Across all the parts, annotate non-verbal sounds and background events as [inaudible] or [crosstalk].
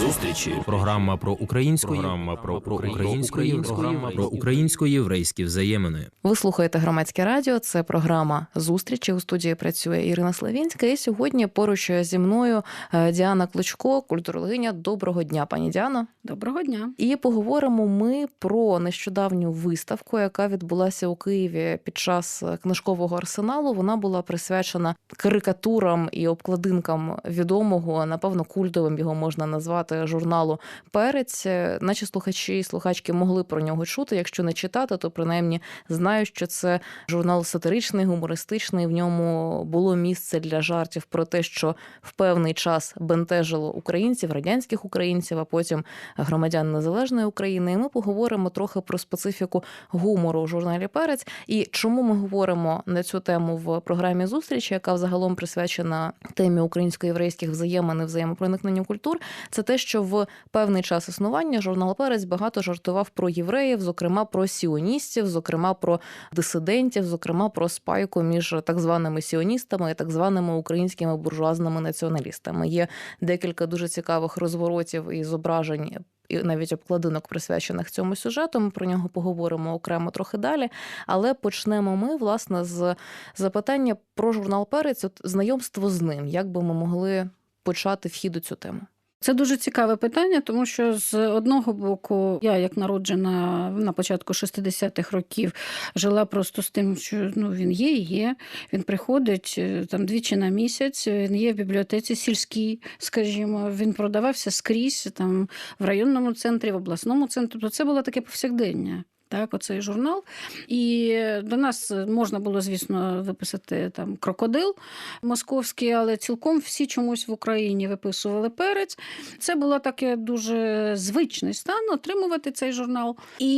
Зустрічі. Програма про українську програма про, про українську програма про українсько-єврейські взаємини. Ви слухаєте громадське радіо. Це програма зустрічі. У студії працює Ірина Славінська. І сьогодні поруч зі мною е, Діана Клочко, культурологиня. Доброго дня, пані Діано. Доброго дня. І поговоримо ми про нещодавню виставку, яка відбулася у Києві під час книжкового арсеналу. Вона була присвячена карикатурам і обкладинкам відомого, напевно, культовим його можна назвати журналу Перець. Наші слухачі і слухачки могли про нього чути. Якщо не читати, то принаймні знаю, що це журнал сатиричний, гумористичний. В ньому було місце для жартів про те, що в певний час бентежило українців, радянських українців, а потім громадян незалежної України. І ми поговоримо трохи про специфіку гумору у журналі Перець і чому ми говоримо на цю тему в програмі зустрічі, яка взагалом присвячена темі українсько-єврейських взаємин і взаємопроникнення культур. Це те, що в певний час існування журнал Перець багато жартував про євреїв, зокрема про сіоністів, зокрема про дисидентів, зокрема про спайку між так званими сіоністами і так званими українськими буржуазними націоналістами. Є декілька дуже цікавих розворотів і зображень. І навіть обкладинок присвячених цьому сюжету. Ми про нього поговоримо окремо трохи далі. Але почнемо ми власне з запитання про журнал Перець, от знайомство з ним. Як би ми могли почати вхід у цю тему? Це дуже цікаве питання, тому що з одного боку, я, як народжена на початку 60-х років, жила просто з тим, що ну він є, і є. Він приходить е, там двічі на місяць. Він є в бібліотеці сільській, скажімо. Він продавався скрізь там в районному центрі, в обласному центрі. Тобто це було таке повсякдення. Так, оцей журнал. І до нас можна було, звісно, виписати там крокодил московський, але цілком всі чомусь в Україні виписували перець. Це було таке дуже звичний стан отримувати цей журнал. І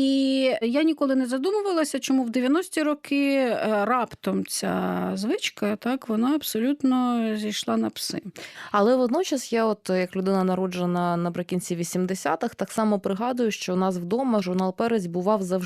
я ніколи не задумувалася, чому в 90-ті роки е, раптом ця звичка, так, вона абсолютно зійшла на пси. Але водночас я, от як людина народжена наприкінці 80-х, так само пригадую, що у нас вдома журнал Перець бував завжди.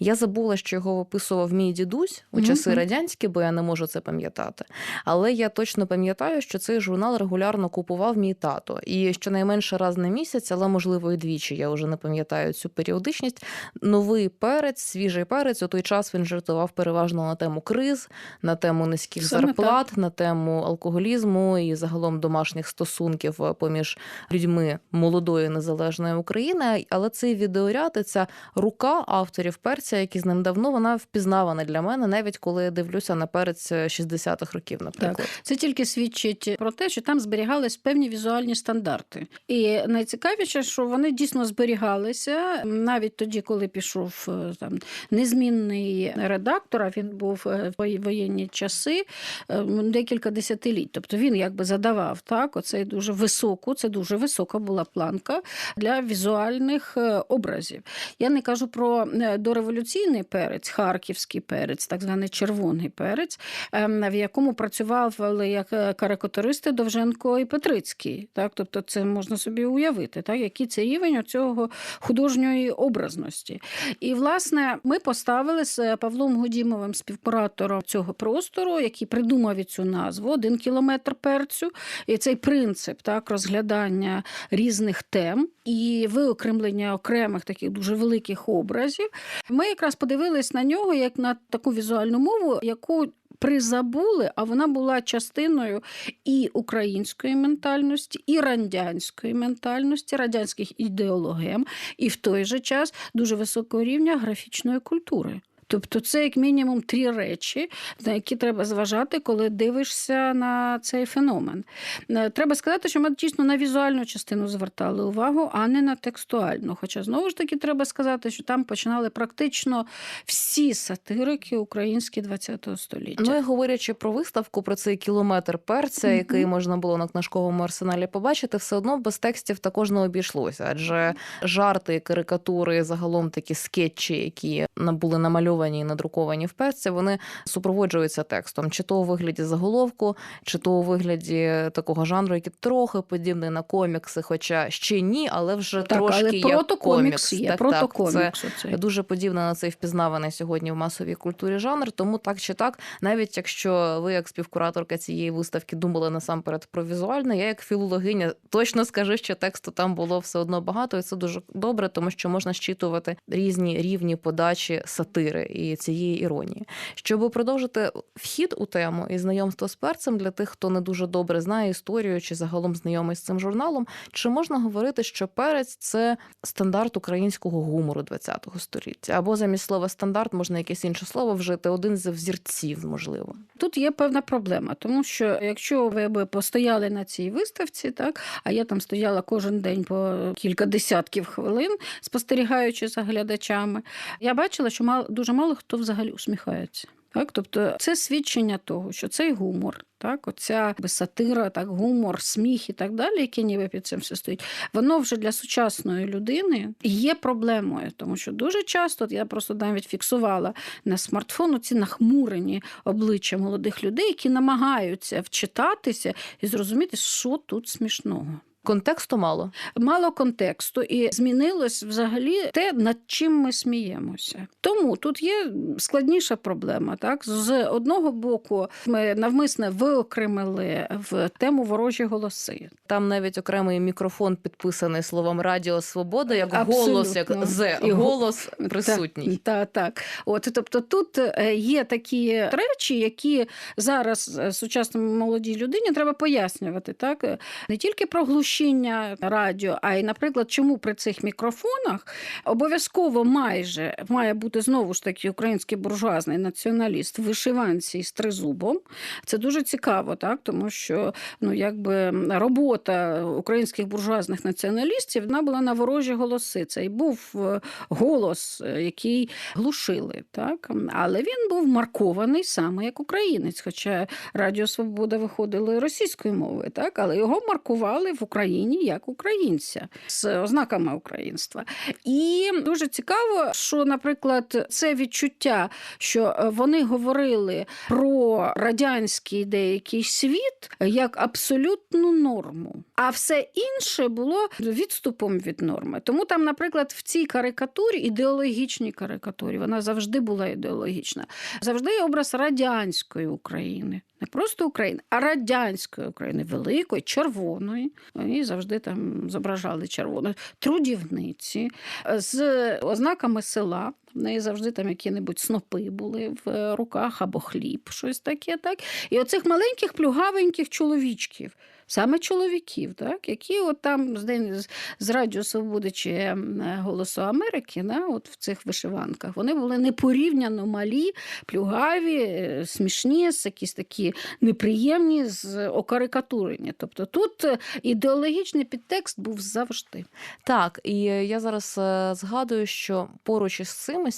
Я забула, що його виписував мій дідусь у часи Мгм. радянські, бо я не можу це пам'ятати. Але я точно пам'ятаю, що цей журнал регулярно купував мій тато. І щонайменше раз на місяць, але можливо і двічі. Я вже не пам'ятаю цю періодичність. Новий перець, свіжий перець. У той час він жартував переважно на тему криз, на тему низьких Саме зарплат, на тему алкоголізму і загалом домашніх стосунків е, поміж людьми молодої незалежної України. Але цей відеоряд і ця рука авторів перця, які з ним давно, вона впізнавана для мене, навіть коли я дивлюся на перець 60-х років, наприклад. Це тільки свідчить про те, що там зберігались певні візуальні стандарти. І найцікавіше, що вони дійсно зберігалися навіть тоді, коли пішов е, там незмінний редактор, а він був е, в воєнні часи е, декілька десятиліть. Тобто він якби задавав так, оцей дуже високу, це дуже висока була планка для візуальних е, образів. Я не кажу про е, дореволюційний перець, харківський перець, так званий червоний перець, ем, в якому працювали як е, карикатуристи Довженко і Петрицький. Так? Тобто це можна собі уявити, так? який це рівень цього художньої образності. І, власне, ми поставили з Павлом Гудімовим, співкуратором цього простору, який придумав цю назву один кілометр перцю. І цей принцип так, розглядання різних тем і виокремлення окремих таких дуже великих образів. Ми якраз подивились на нього як на таку візуальну мову, яку призабули, а вона була частиною і української ментальності, і радянської ментальності, радянських ідеологем, і в той же час дуже високого рівня графічної культури. Тобто це як мінімум три речі, на які треба зважати, коли дивишся на цей феномен. Е, Треба сказати, що ми дійсно на візуальну частину звертали увагу, а не на текстуальну. Хоча знову ж таки треба сказати, що там починали практично всі сатирики українські ХХ століття. Ну і говорячи про виставку, про цей кілометр перця, який можна було на книжковому арсеналі побачити, все одно без текстів також не обійшлося. Адже жарти, карикатури, загалом такі скетчі, які на- були намальовані намальовані і надруковані в перці, вони супроводжуються текстом, чи то у вигляді заголовку, чи то у вигляді такого жанру, який трохи подібний на комікси, хоча ще ні, але вже Так, трошки але як комікс. є, Так, так, це оцей. дуже подібно на цей впізнаваний сьогодні в масовій культурі жанр. Тому так чи так, навіть якщо ви, як співкураторка цієї виставки, думали насамперед про візуальне, я як філологиня точно скажу, що тексту там було все одно багато, і це дуже добре, тому що можна щитувати різні рівні подачі сатири і цієї іронії. Щоб продовжити вхід у тему і знайомство з перцем для тих, хто не дуже добре знає історію чи загалом знайомий з цим журналом, чи можна говорити, що перець це стандарт українського гумору ХХ століття? Або замість слова стандарт можна якесь інше слово вжити, один з взірців, можливо. Тут є певна проблема, тому що якщо ви би постояли на цій виставці, так а я там стояла кожен день по кілька десятків хвилин, спостерігаючи за глядачами, я бачила, що мало дуже мало хто взагалі усміхається. Так, тобто це свідчення того, що цей гумор, так, оця сатира, так, гумор, сміх і так далі, які ніби під цим все стоїть, воно вже для сучасної людини є проблемою, тому що дуже часто я просто навіть фіксувала на смартфону ці нахмурені обличчя молодих людей, які намагаються вчитатися і зрозуміти, що тут смішного. Контексту мало. Мало контексту, і змінилось взагалі те, над чим ми сміємося. Тому тут є складніша проблема. Так, з одного боку, ми навмисне виокремили в тему ворожі голоси. Там навіть окремий мікрофон підписаний словом Радіо Свобода, як Абсолютно. голос, як з І голос присутній. Так, так, так. От тобто тут е, є такі речі, які зараз е, сучасній молодій людині треба пояснювати. Так Е, не тільки про глушіння радіо, а й, наприклад, чому при цих мікрофонах обов'язково майже має бути знову ж таки український буржуазний націоналіст в вишиванці з тризубом. Це дуже цікаво, так тому що ну якби робота українських буржуазних націоналістів вона була на ворожі голоси. Це і був е, голос, е, який глушили, так але він був маркований саме як українець. Хоча Радіо Свобода виходило російською мовою, так але його маркували в Україні як українця з ознаками українства. І дуже цікаво, що, наприклад, це відчуття, що е, вони говорили про радянський деякий світ як абсолютну норму, а все інше було відступом від норми. Тому там, наприклад, в цій карикатурі, ідеологічній карикатурі, вона завжди була ідеологічна. Завжди образ радянської України. Не просто України, а радянської України, великої, червоної. І завжди там зображали червону трудівниці з ознаками села. В неї завжди там які-небудь снопи були в руках або хліб, щось таке. так. І оцих маленьких плюгавеньких чоловічків. Саме чоловіків, так, які от там з з- Радіо Свободи чи Голосу Америки, да, от в цих вишиванках, вони були непорівняно малі, плюгаві, е, смішні, якісь такі неприємні, з окарикатурені. Тобто тут е, ідеологічний підтекст був завжди. Так, і я зараз е, згадую, що поруч із цим,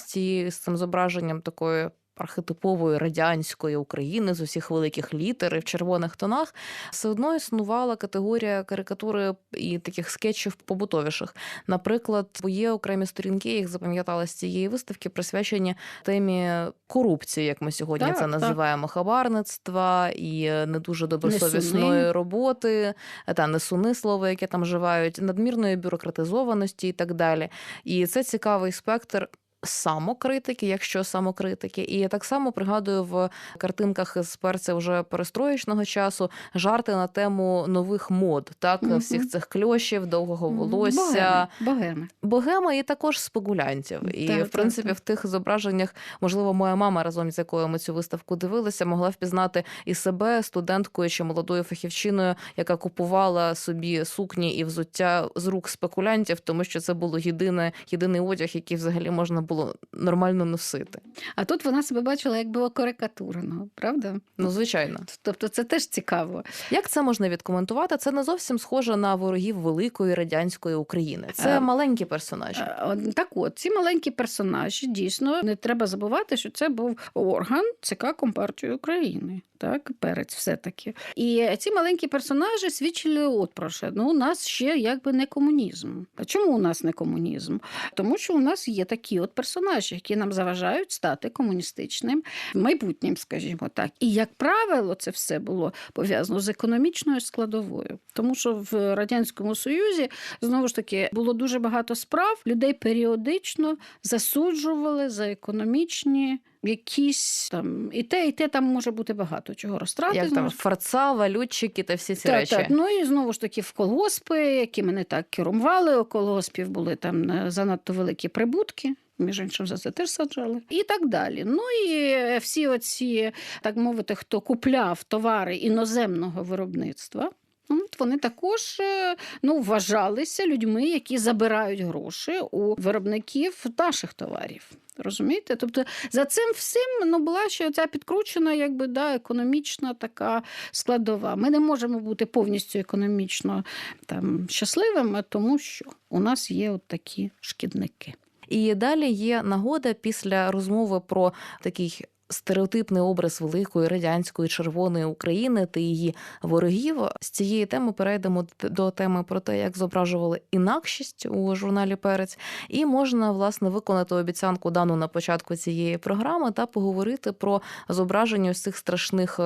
з цим зображенням такої. Архетипової радянської України з усіх великих літер і в червоних тонах все одно існувала категорія карикатури і таких скетчів побутовіших. Наприклад, є окремі сторінки, їх запам'ятала з цієї виставки, присвячені темі корупції, як ми сьогодні Так, це так. називаємо, хабарництва і не дуже добросовісної роботи, та несуни слово, яке там вживають, надмірної бюрократизованості і так далі. І це цікавий спектр. Самокритики, якщо самокритики, і я так само пригадую в картинках з перця вже перестроєчного часу жарти на тему нових мод, так Мгм. всіх цих кльощів, довгого волосся, Богеми. Богема і також спекулянтів. І Так, в принципі, так, в тих зображеннях, можливо, моя мама разом з якою ми цю виставку дивилися, могла впізнати і себе студенткою чи молодою фахівчиною, яка купувала собі сукні і взуття з рук спекулянтів, тому що це було єдине, єдиний одяг, який взагалі можна було нормально носити. А тут вона себе бачила як було карикатурно, правда? Ну, звичайно, Тобто це теж цікаво. як це можна відкоментувати? Це не зовсім схоже на ворогів великої радянської України. Це Е, маленькі персонажі. Е, Так от, ці маленькі персонажі дійсно не треба забувати, що це був орган ЦК Компартії України. Так, перець все-таки. І ці маленькі персонажі свідчили от про що. Ну, у нас ще якби не комунізм. А чому у нас не комунізм? Тому що у нас є такі от персонажі, які нам заважають стати комуністичним майбутнім, скажімо так. І як правило, це все було пов'язано з економічною складовою, тому що в радянському союзі знову ж таки було дуже багато справ. Людей періодично засуджували за економічні. Якісь там і те, і те там може бути багато чого розтрати. Як там ж форца, валютчики та всі ці так, речі. так. Ну і знову ж таки в колгоспи, які мене так керували, у колгоспів були там е, занадто великі прибутки. Між іншим за це теж саджали, і так далі. Ну і всі оці, так мовити, хто купляв товари іноземного виробництва. от Вони також е, ну, вважалися людьми, які забирають гроші у виробників наших товарів. Розумієте? Тобто за цим всім ну, була ще ця підкручена, якби да, економічна така складова. Ми не можемо бути повністю економічно там, щасливими, тому що у нас є от такі шкідники. І далі є нагода після розмови про такий стереотипний образ великої радянської червоної України та її ворогів. З цієї теми перейдемо до теми про те, як зображували інакшість у журналі Перець, і можна власне виконати обіцянку дану на початку цієї програми та поговорити про зображення ось цих страшних.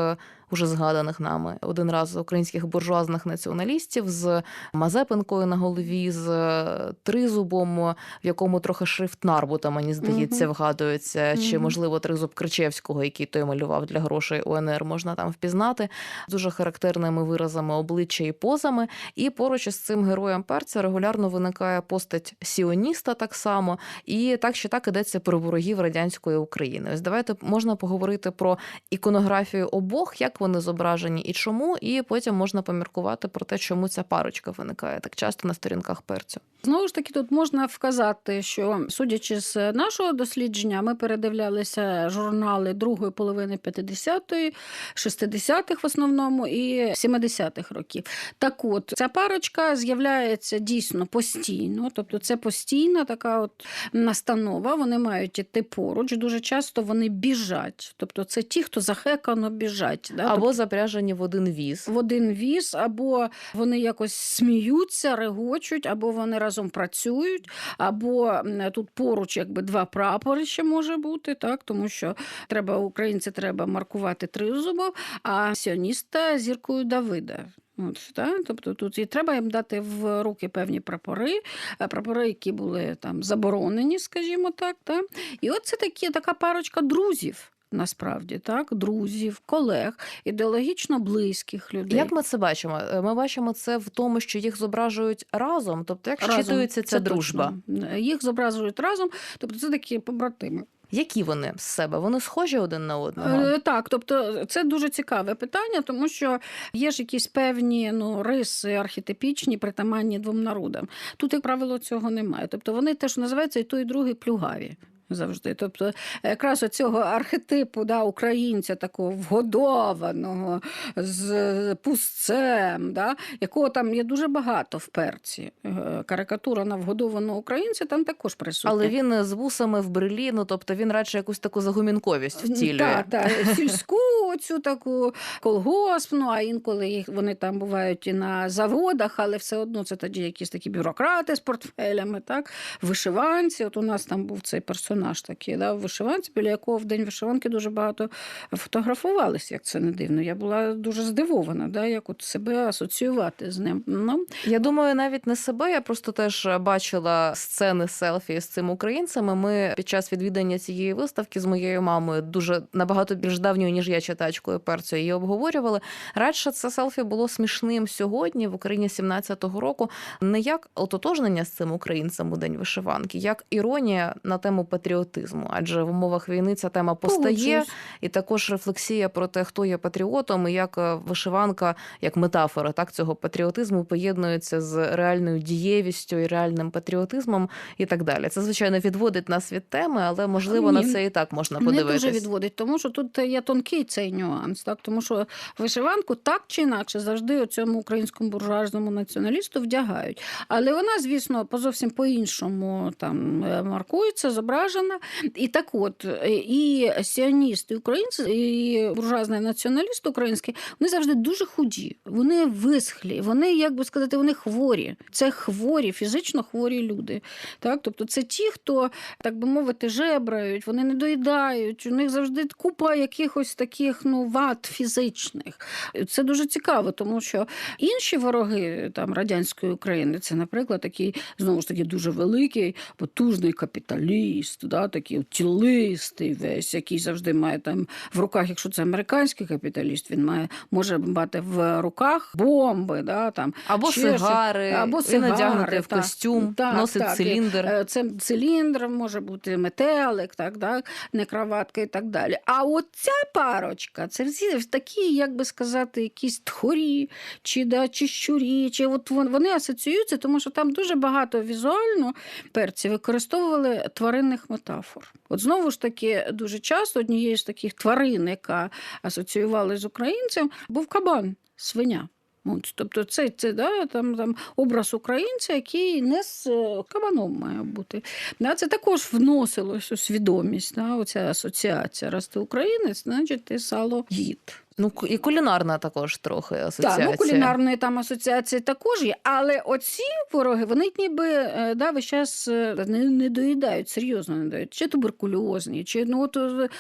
Е, Уже згаданих нами один раз українських буржуазних націоналістів з Мазепинкою на голові, з е, тризубом, в якому трохи шрифт Нарбута, мені здається, вгадується, чи можливо тризуб Кричевського, який той малював для грошей УНР, можна там впізнати дуже характерними виразами обличчя і позами. І поруч із цим героєм перця регулярно виникає постать сіоніста так само, і так чи так ідеться про ворогів радянської України. Ось давайте можна поговорити про іконографію обох, як вони зображені і чому, і потім можна поміркувати про те, чому ця парочка виникає так часто на сторінках перцю. Знову ж таки, тут можна вказати, що судячи з нашого дослідження, ми передивлялися журнали другої половини 50-ї, 60-х в основному і 70-х років. Так от, ця парочка з'являється дійсно постійно, тобто це постійна така от настанова. Вони мають іти поруч. Дуже часто вони біжать. Тобто, це ті, хто захекано біжать. Да? Або запряжені в один віз. в один віз, або вони якось сміються, регочуть, або вони разом працюють, або тут поруч якби два прапори ще може бути, так тому що треба українці треба маркувати тризубов, а сіоніста зіркою Давида. От, та? Тобто тут і треба їм дати в руки певні прапори, е, прапори, які були там заборонені, скажімо так. Та? І от це такі, така парочка друзів. Насправді так, друзів, колег, ідеологічно близьких людей. Як ми це бачимо? Е, Ми бачимо це в тому, що їх зображують разом. Тобто, як Разом. щитується ця Це дружба? точно. Їх зображують разом, тобто це такі побратими. Які вони з себе? Вони схожі один на одного? Е, Так, тобто це дуже цікаве питання, тому що є ж якісь певні ну, риси архетипічні, притаманні двом народам. Тут, як правило, цього немає. Тобто вони теж називаються і той, і другий плюгаві. Завжди, тобто, якраз оцього архетипу да, українця, такого вгодованого з пустцем, да, якого там є дуже багато в перці. Е, Карикатура на вгодованого українця там також присутня. Але він з вусами в брелі, ну тобто він радше якусь таку загумінковість втілює. Так, так, [laughs] сільську цю таку колгоспну, а інколи їх вони там бувають і на заводах, але все одно це тоді якісь такі бюрократи з портфелями, так, вишиванці. От у нас там був цей персонаж такий, да, в вишиванці, біля якого в день вишиванки дуже багато фотографувалися, як це не дивно. Я була дуже здивована, да, як от себе асоціювати з ним. Ну, Я думаю, навіть не себе. Я просто теж бачила сцени селфі з цим українцями. Ми під час відвідання цієї виставки з моєю мамою дуже набагато більш давньою, ніж я читачкою перцю її обговорювали. Радше це селфі було смішним сьогодні в Україні 17-го року. Не як ототожнення з цим українцем у день вишиванки, як іронія на тему патріотизму. Адже в умовах війни ця тема постає, і також рефлексія про те, хто є патріотом, і як е, вишиванка, як метафора так цього патріотизму поєднується з реальною дієвістю і реальним патріотизмом, і так далі. Це звичайно відводить нас від теми, але можливо на це і так можна Не подивитись. дуже відводить, тому що тут є тонкий цей нюанс, так тому що вишиванку так чи інакше завжди у цьому українському буржуазному націоналісту вдягають. Але вона, звісно, по зовсім по-іншому там е, маркується, зображена. Бажана. І так от, і сіоністи, і українці, і буржуазний націоналіст український, вони завжди дуже худі, вони висхлі, вони, як би сказати, вони хворі. Це хворі, фізично хворі люди. Так? Тобто це ті, хто, так би мовити, жебрають, вони не доїдають, у них завжди купа якихось таких ну, вад фізичних. Це дуже цікаво, тому що інші вороги там, радянської України, це, наприклад, такий, знову ж таки, дуже великий, потужний капіталіст, да, такий тілистий весь, який завжди має там в руках, якщо це американський капіталіст, він має, може мати в руках бомби, да, там, Або щось. сигари, Або сигари, надягнутий в костюм, Так, носить так. циліндр. Е, Це циліндр, може бути метелик, так, так, не краватка і так далі. А от ця парочка, це всі такі, як би сказати, якісь тхорі, чи, да, чи щурі, чи от вони асоціюються, тому що там дуже багато візуально перці використовували тваринних метафор. От знову ж таки, дуже часто однією з таких тварин, яка асоціювалася з українцем, був кабан, свиня. От, тобто це, це да, там, там образ українця, який не з е, кабаном має бути. Да, це також вносилось у свідомість, да, оця асоціація. Раз ти українець, значить ти сало їд. Ну, і кулінарна також трохи асоціація. Так, ну кулінарної там асоціації також є, але оці вороги, вони ніби е, да, весь час е, не, не доїдають, серйозно не доїдають. Чи туберкульозні, чи ну от,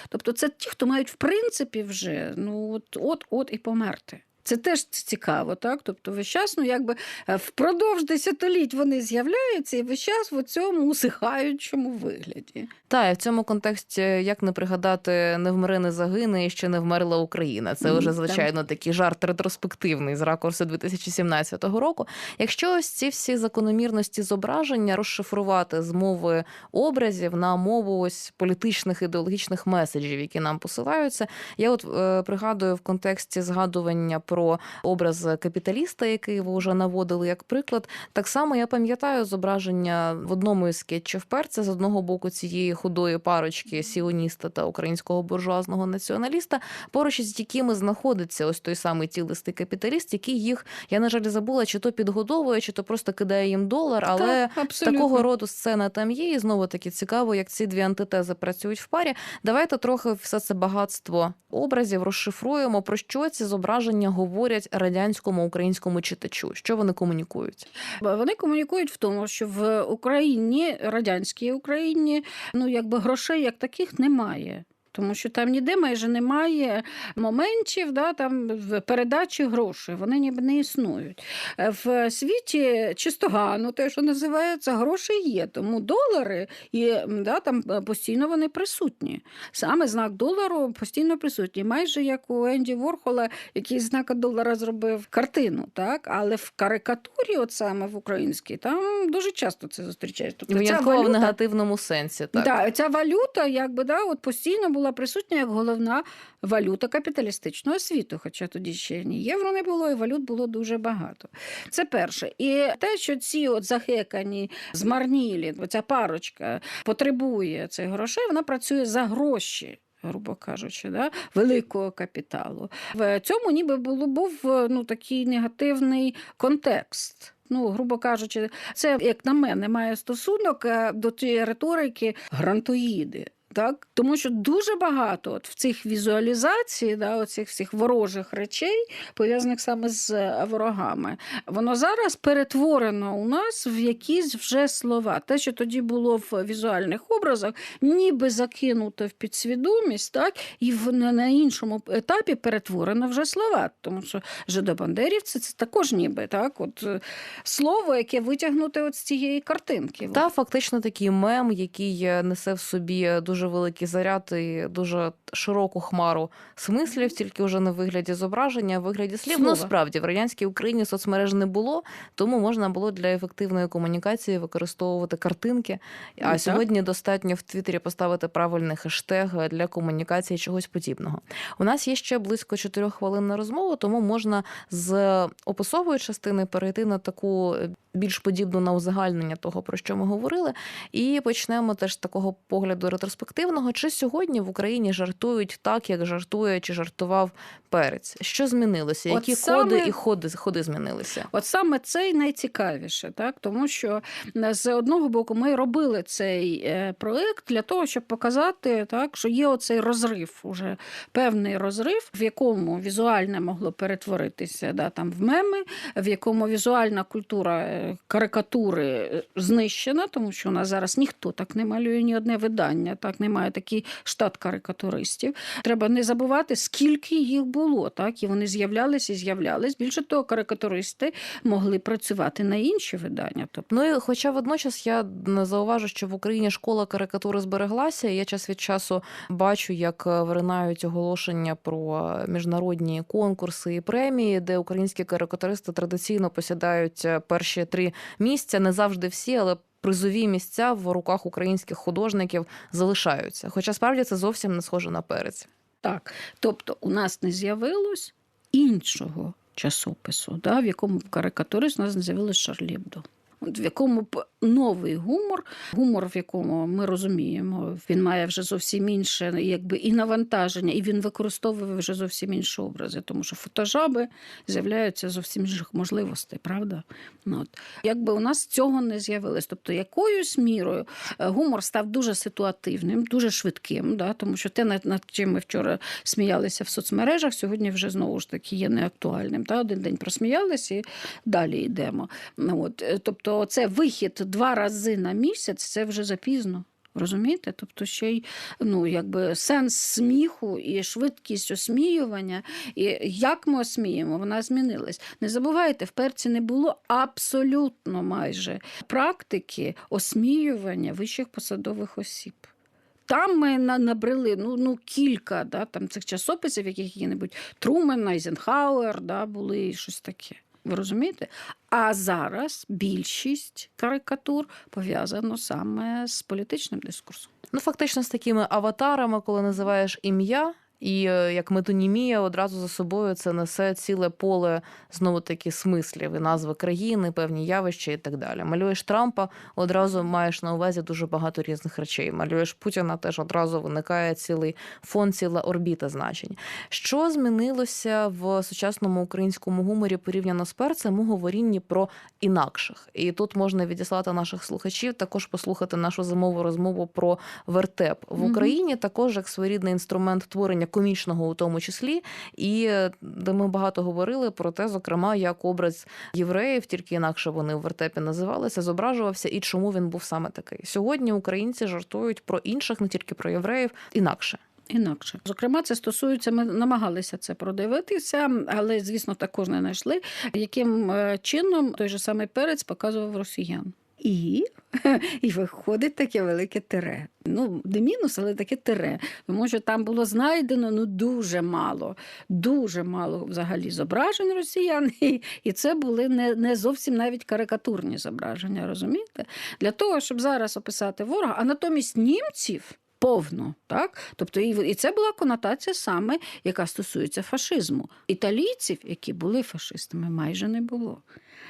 тобто це ті, хто мають в принципі вже ну от от, от і померти. Це теж цікаво, так? Тобто весь час, ну якби е, впродовж десятиліть вони з'являються і весь час в цьому усихаючому вигляді. Та, і в цьому контексті як не пригадати не вмри, не загине і ще не вмерла Україна. Це вже звичайно такий жарт ретроспективний з ракурсу 2017 року. Якщо ось ці всі закономірності зображення розшифрувати з мови образів на мову ось політичних ідеологічних меседжів, які нам посилаються, я от е, пригадую в контексті згадування про образ капіталіста, який ви вже наводили як приклад. Так само я пам'ятаю зображення в одному із скетчів перця з одного боку цієї худої парочки сіоніста та українського буржуазного націоналіста, поруч із якими знаходиться ось той самий тілистий капіталіст, який їх, я на жаль забула, чи то підгодовує, чи то просто кидає їм долар, але. так. Такого роду сцена там є, і знову таки цікаво, як ці дві антитези працюють в парі. Давайте трохи все це багатство образів розшифруємо. Про що ці зображення говорять радянському українському читачу? Що вони комунікують? Вони комунікують в тому, що в Україні, радянській Україні, ну якби грошей як таких немає. Тому що там ніде майже немає моментів да, там, в передачі грошей, вони ніби не існують. В світі чистогану, те, що називається, гроші є. Тому долари і да, там постійно вони присутні. Саме знак долару постійно присутній, майже як у Енді Ворхола, який з знака долара зробив картину. Так? Але в карикатурі, от саме в українській, там дуже часто це зустрічається. Тобто ця Винятково в валюта- негативному сенсі. Так. Да, ця валюта, якби да, от постійно була присутня як головна валюта капіталістичного світу. Хоча тоді ще ні євро не було, і валют було дуже багато. Це перше. І те, що ці от захекані, змарнілі, ця парочка потребує цих грошей, вона працює за гроші. Грубо кажучи, да, великого капіталу. В цьому ніби було був ну такий негативний контекст. Ну, грубо кажучи, це, як на мене, має стосунок е, до тієї риторики грантоїди. Так? Тому що дуже багато от в цих візуалізацій, да, оцих всіх ворожих речей, пов'язаних саме з е, ворогами, воно зараз перетворено у нас в якісь вже слова. Те, що тоді було в візуальних образах, ніби закинуто в підсвідомість, так, і в, на, іншому етапі перетворено вже слова. Тому що жидобандерівці це також ніби так, от, е, слово, яке витягнуте от з цієї картинки. Та фактично такий мем, який е, несе в собі дуже великий заряд і дуже широку хмару смислів, тільки вже не в вигляді зображення, а в вигляді слів. Слова. Ну справді в радянській Україні соцмереж не було, тому можна було для ефективної комунікації використовувати картинки. А так. сьогодні достатньо в Твіттері поставити правильний хештег для комунікації чогось подібного. У нас є ще близько 4 хвилин на розмову, тому можна з описової частини перейти на таку е, більш подібну на узагальнення того, про що ми говорили. І почнемо теж з такого погляду ретроспективного. Чи сьогодні в Україні жартують так, як жартує чи жартував перець? Що змінилося? От Які саме- коди і ходи, ходи змінилися? От саме це й найцікавіше, так тому що е, з одного боку ми робили цей е, проект для того, щоб показати, так що є оцей розрив, уже певний розрив, в якому візуальне могло перетворитися да, там в меми, в якому візуальна культура е, карикатури е, знищена, тому що у нас зараз ніхто так не малює ні одне видання, так немає такий штат карикатуристів. Треба не забувати, скільки їх було, так і вони з'являлися і з'являлись. Більше того, карикатуристи могли працювати на інші видання. Тобто, Ну і хоча водночас я не зауважу, що в Україні школа карикатури збереглася. і Я час від часу бачу, як е, виринають оголошення про міжнародні конкурси і премії, де українські карикатуристи традиційно посідають е, перші три місця. Не завжди всі, але. Призові місця в руках українських художників залишаються. Хоча справді це зовсім не схоже на перець. так. тобто у нас не з'явилось іншого часопису, да, в якому карикатурист у нас не з'явилось Шарлібдо. В якому б новий гумор, гумор, в якому ми розуміємо, він має вже зовсім інше, якби і навантаження, і він використовує вже зовсім інші образи, тому що фотожаби з'являються зовсім інших можливостей, правда? Ну, От. Якби у нас цього не з'явилось. Тобто, якоюсь мірою е, гумор став дуже ситуативним, дуже швидким, да? тому що те, над, чим ми вчора сміялися в соцмережах, сьогодні вже знову ж таки є неактуальним. Та? Один день просміялися і далі йдемо. Ну, От. е, Тобто, це вихід два рази на місяць, це вже запізно. Розумієте? Тобто ще й ну, якби сенс сміху і швидкість осміювання, і як ми осміємо, вона змінилась. Не забувайте, в перці не було абсолютно майже практики осміювання вищих посадових осіб. Там ми на- набрели ну, ну, кілька да, там, цих часописів, яких які-небудь Трумен, Айзенхауер, да, були і щось таке. Ви розумієте? А зараз більшість карикатур пов'язано саме з політичним дискурсом. Ну, фактично, з такими аватарами, коли називаєш ім'я, і е, як метонімія одразу за собою це несе ціле поле знову таки смислів і назви країни, певні явища і так далі. Малюєш Трампа, одразу маєш на увазі дуже багато різних речей. Малюєш Путіна, теж одразу виникає цілий фон, ціла орбіта значень. Що змінилося в сучасному українському гуморі порівняно з перцем у говорінні про інакших? І тут можна відіслати наших слухачів, також послухати нашу зимову розмову про вертеп в Україні. Також як своєрідний інструмент творення комічного, у тому числі, і е, де ми багато говорили про те, зокрема, як образ євреїв, тільки інакше вони в вертепі називалися, зображувався і чому він був саме такий. Сьогодні українці жартують про інших, не тільки про євреїв, інакше. Інакше. Зокрема, це стосується, ми намагалися це продивитися, але, звісно, також не знайшли, яким е, чином той же самий перець показував росіян. І, [laughs] і виходить таке велике тире. Ну, не мінус, але таке тире. Тому що там було знайдено ну, дуже мало, дуже мало взагалі зображень росіян. І, і це були не, не зовсім навіть карикатурні зображення, розумієте? Для того, щоб зараз описати ворога, а натомість німців. Повно, так? Тобто, і, це була конотація саме, яка стосується фашизму. Італійців, які були фашистами, майже не було.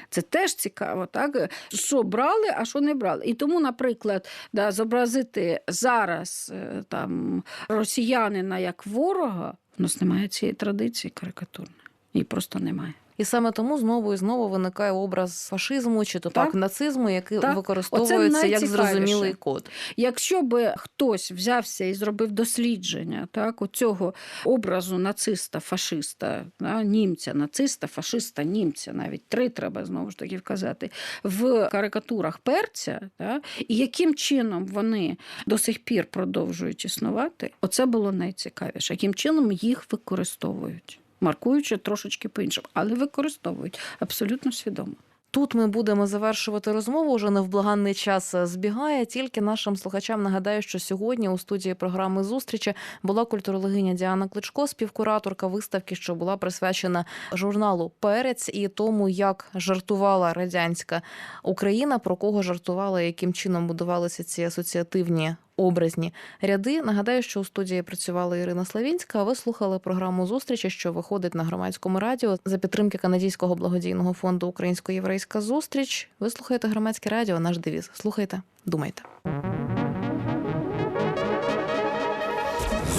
Це теж цікаво, так? Що брали, а що не брали. І тому, наприклад, да, зобразити зараз е, там росіянина як ворога, у нас немає цієї традиції карикатурної. Її просто немає. І саме тому знову і знову виникає образ фашизму чи то Так. так, нацизму, який Так. використовується як зрозумілий код. Якщо би хтось взявся і зробив дослідження так, у цього образу нациста, фашиста, да, німця, нациста, фашиста, німця, навіть три треба знову ж таки вказати, в карикатурах перця, да, і яким чином вони до сих пір продовжують існувати, оце було найцікавіше, яким чином їх використовують. Маркуючи трошечки по-іншому, але використовують абсолютно свідомо. Тут ми будемо завершувати розмову. Уже невблаганний час е, збігає. Тільки нашим слухачам нагадаю, що сьогодні у студії програми зустрічі була культурологиня Діана Кличко, співкураторка виставки, що була присвячена журналу Перець і тому, як жартувала радянська Україна, про кого жартувала, яким чином будувалися ці асоціативні. Образні ряди. Нагадаю, що у студії працювала Ірина Славінська. А ви слухали програму зустрічі, що виходить на громадському радіо за підтримки канадського благодійного фонду Українсько-єврейська зустріч. Ви слухаєте громадське радіо. Наш девіз. Слухайте, думайте.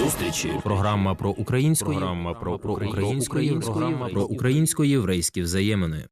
зустрічі. Програма про українську програма про, про українську програма про українсько-єврейські взаємини.